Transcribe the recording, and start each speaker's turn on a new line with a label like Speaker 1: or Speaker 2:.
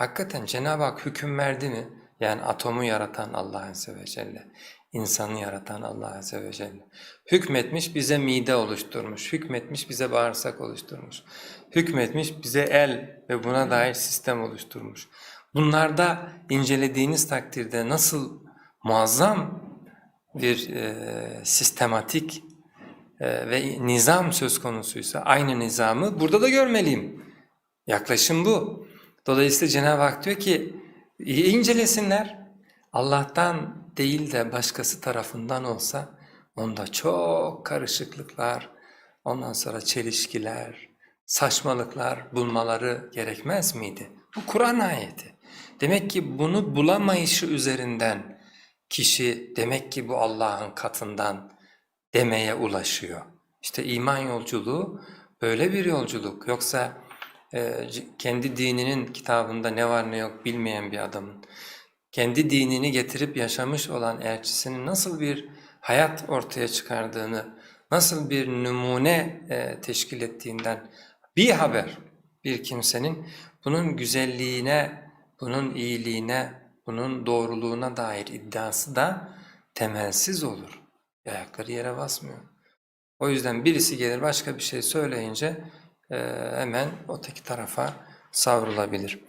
Speaker 1: Hakikaten Cenab-ı Hak hüküm verdi mi? Yani atomu yaratan Allah Azze ve Celle, insanı yaratan Allah Azze ve Celle. Hükmetmiş bize mide oluşturmuş, hükmetmiş bize bağırsak oluşturmuş, hükmetmiş bize el ve buna dair sistem oluşturmuş. Bunlarda incelediğiniz takdirde nasıl muazzam bir e, sistematik e, ve nizam söz konusuysa aynı nizamı burada da görmeliyim. Yaklaşım bu. Dolayısıyla Cenab-ı Hak diyor ki incelesinler. Allah'tan değil de başkası tarafından olsa onda çok karışıklıklar, ondan sonra çelişkiler, saçmalıklar bulmaları gerekmez miydi? Bu Kur'an ayeti. Demek ki bunu bulamayışı üzerinden kişi demek ki bu Allah'ın katından demeye ulaşıyor. İşte iman yolculuğu böyle bir yolculuk. Yoksa kendi dininin kitabında ne var ne yok bilmeyen bir adamın, kendi dinini getirip yaşamış olan elçisinin nasıl bir hayat ortaya çıkardığını, nasıl bir numune e, teşkil ettiğinden bir haber bir kimsenin bunun güzelliğine, bunun iyiliğine, bunun doğruluğuna dair iddiası da temelsiz olur. Ayakları yere basmıyor. O yüzden birisi gelir başka bir şey söyleyince hemen öteki tarafa savrulabilir.